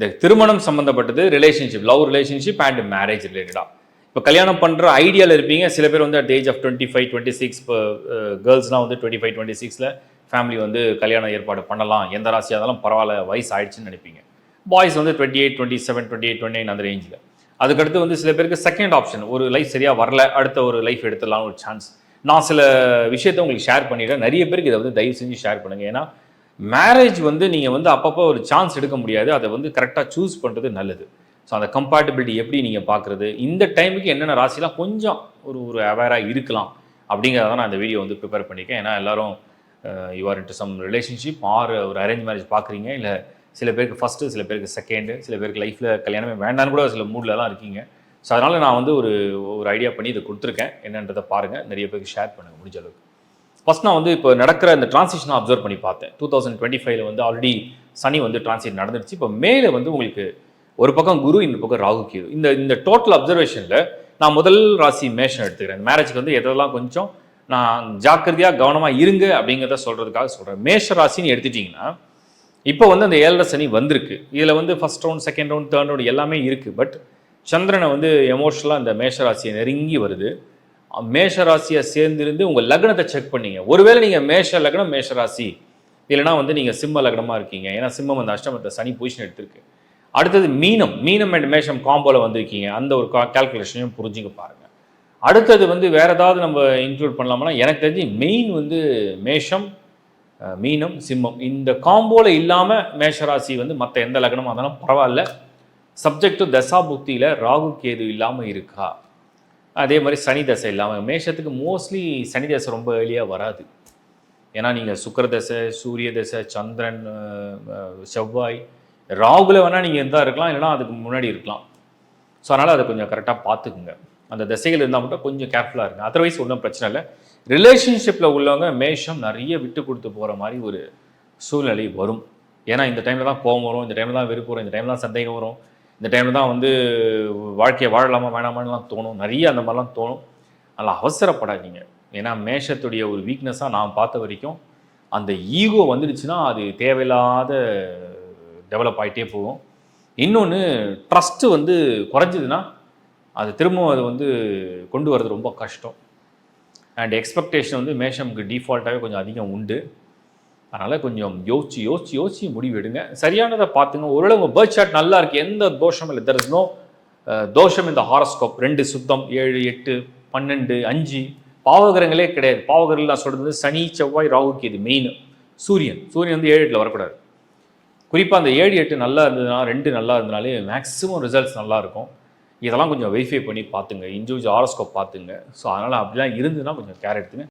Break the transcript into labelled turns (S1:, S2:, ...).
S1: இந்த திருமணம் சம்மந்தப்பட்டது relationship love relationship and marriage ரிலேட்டடாக இப்போ கல்யாணம் பண்ணுற ஐடியாவில் இருப்பீங்க. சில பேர் வந்து at age of twenty five twenty six இப்போ கேர்ள்ஸ்லாம் வந்து டுவெண்ட்டி ஃபைவ் டுவெண்ட்டி சிக்ஸில் ஃபேமிலி வந்து கல்யாணம் ஏற்பாடு பண்ணலாம். எந்த ராசியாக இருந்தாலும் பரவாயில்ல வயசு ஆயிடுச்சுன்னு நினைப்பீங்க. பாய்ஸ் வந்து twenty eight twenty seven twenty eight twenty nine அந்த ரேஞ்சில் அதுக்கடுத்து வந்து சில பேருக்கு செகண்ட் ஆப்ஷன் ஒரு லைஃப் சரியாக வரல அடுத்த ஒரு லைஃப் எடுத்துடலாம் ஒரு சான்ஸ் நான் சில விஷயத்தை உங்களுக்கு ஷேர் பண்ணிடுறேன். நிறைய பேருக்கு இதை வந்து தயவு செஞ்சு ஷேர் பண்ணுங்கள் ஏன்னா மேரேஜ் வந்து நீங்கள் வந்து அப்பப்போ ஒரு சான்ஸ் எடுக்க முடியாது. அதை வந்து கரெக்டாக சூஸ் பண்ணுறது நல்லது. ஸோ அந்த கம்பேட்டபிலிட்டி எப்படி நீங்கள் பார்க்குறது? இந்த டைமுக்கு என்னென்ன ராசிலாம் கொஞ்சம் ஒரு ஒரு அவேராக இருக்கலாம். அப்படிங்கிறத நான் இந்த வீடியோ வந்து ப்ரிப்பேர் பண்ணியிருக்கேன். ஏன்னா எல்லோரும் you're into some relationship or ஒரு அரேஞ்ச் மேரேஜ் பார்க்குறீங்க. இல்லை சில பேருக்கு ஃபஸ்ட்டு சில பேருக்கு செகண்டு சில பேருக்கு லைஃப்பில் கல்யாணமே வேண்டான்னு கூட சில மூட்லலாம் இருக்கீங்க. ஸோ அதனால் நான் வந்து ஒரு ஒரு ஐடியா பண்ணி இதை கொடுத்துருக்கேன். என்னன்றதை பாருங்கள் நிறைய பேருக்கு ஷேர் பண்ணுங்கள் முடிஞ்ச அளவுக்கு. ஃபஸ்ட் நான் வந்து இப்போ நடக்கிற இந்த டிரான்சிஷனை அப்சர்வ் பண்ணி பார்த்தேன். டூ தௌசண்ட் டுவெண்ட்டி ஃபைவ்ல வந்து ஆல்ரெடி சனி வந்து டிரான்சிட் நடந்துருச்சு இப்போ மேலே வந்து உங்களுக்கு ஒரு பக்கம் குரு இந்த பக்கம் ராகு கேது. இந்த இந்த டோட்டல் அப்சர்வேஷனில் நான் முதல் ராசி மேஷன் எடுத்துக்கிறேன். மேரேஜ்க்கு வந்து எதெல்லாம் கொஞ்சம் நான் ஜாக்கிரதையாக கவனமாக இருங்க அப்படிங்கிறத சொல்கிறதுக்காக சொல்கிறேன் மேஷ ராசின்னு எடுத்துட்டிங்கன்னா இப்போ வந்து அந்த ஏழரை சனி வந்திருக்கு. இதில் வந்து first round second round third round எல்லாமே இருக்குது பட் சந்திரனை வந்து எமோஷனலாக இந்த மேஷ ராசியை நெருங்கி வருது. மேஷ ராசியை சேர்ந்திருந்து உங்கள் லக்னத்தை செக் பண்ணீங்க. ஒருவேளை நீங்கள் மேஷ லக்னம் மேஷ ராசி இல்லைனா வந்து நீங்கள் சிம்ம லக்னமாக இருக்கீங்க. ஏன்னா சிம்மம் அந்த அஷ்டமத்தை சனி பொசிஷன் எடுத்திருக்கு. அடுத்தது மீனம். மீனம் அண்ட் மேஷம் காம்போவில் வந்திருக்கீங்க. அந்த ஒரு கால்குலேஷனையும் புரிஞ்சுக்க பாருங்கள் அடுத்தது வந்து வேறு ஏதாவது நம்ம இன்க்ளூட் பண்ணலாம்னா எனக்கு தெரிஞ்சு மெயின் வந்து மேஷம் மீனம் சிம்மம். இந்த காம்போவில் இல்லாமல் மேஷராசி வந்து மற்ற எந்த லக்னமாக இருந்தாலும் பரவாயில்ல. சப்ஜெக்ட் டு தசா புக்தியில் ராகு கேது இல்லாமல் இருக்கா? அதே மாதிரி சனி தசை இல்லாமல் மேஷத்துக்கு மோஸ்ட்லி சனி தசை ரொம்ப ஏர்லியாக வராது. ஏன்னா நீங்கள் சுக்கர தசை சூரிய தசை சந்திரன் செவ்வாய் ராகுல வேணால் நீங்கள் இருந்தால் இருக்கலாம் இல்லைன்னா அதுக்கு முன்னாடி இருக்கலாம். ஸோ அதனால் அதை கொஞ்சம் கரெக்டாக பார்த்துக்குங்க. அந்த திசைகள் இருந்தால் மட்டும் கொஞ்சம் கேர்ஃபுல்லாக இருங்க. அதர்வைஸ் ஒன்றும் பிரச்சனை இல்லை. ரிலேஷன்ஷிப்பில் உள்ளவங்க மேஷம் நிறைய விட்டு கொடுத்து போகிற மாதிரி ஒரு சூழ்நிலை வரும். ஏன்னா இந்த டைமில் தான் கோவம் வரும் இந்த டைமில் தான் வெறுப்பு வரும் இந்த டைமில் தான் சந்தேகம் வரும். இந்த டைமில் தான் வந்து வாழ்க்கையை வாழலாமா வேணாமான்லாம் தோணும். நிறைய அந்த மாதிரிலாம் தோணும். நல்லா அவசரப்படாதீங்க. ஏன்னா மேஷத்துடைய ஒரு வீக்னஸாக நான் பார்த்த வரைக்கும் அந்த ஈகோ வந்துடுச்சுன்னா அது தேவையில்லாத டெவலப் ஆகிட்டே போகும். இன்னொன்று ட்ரஸ்ட்டு வந்து குறைஞ்சதுன்னா அது திரும்பவும் அது வந்து கொண்டு வர்றது ரொம்ப கஷ்டம். அண்ட் எக்ஸ்பெக்டேஷன் வந்து மேஷமுக்கு டிஃபால்ட்டாகவே கொஞ்சம் அதிகம் உண்டு. அதனால் கொஞ்சம் யோசிச்சு யோசிச்சு யோசிச்சு முடிவெடுங்க சரியானதை பார்த்துங்க. ஒருவேளை உங்கள் பேர்த் சார்ட் நல்லா இருக்குது எந்த தோஷமும் இல்லை. தெர் இஸ் நோ தோஷம் இந்த ஹாரஸ்கோப் ரெண்டு சுத்தம் ஏழு எட்டு பன்னெண்டு அஞ்சு. பாவகரங்களே கிடையாது. பாவகிரகங்கள் நான் சொல்கிறது சனி செவ்வாய் ராகுக்கு இது மெயின் சூரியன். சூரியன் வந்து ஏழு எட்டில் வரக்கூடாது. குறிப்பாக அந்த ஏழு எட்டு நல்லா இருந்ததுன்னா ரெண்டு நல்லா இருந்தனாலே மேக்ஸிமம் ரிசல்ட்ஸ் நல்லாயிருக்கும் இதெல்லாம் கொஞ்சம் வெரிஃபை பண்ணி பார்த்துங்க. இண்டிவிஜுவல் ஹாரஸ்கோப் பார்த்துங்க. ஸோ அதனால் அப்படிலாம் இருந்ததுன்னா கொஞ்சம் கேர் எடுத்துங்க.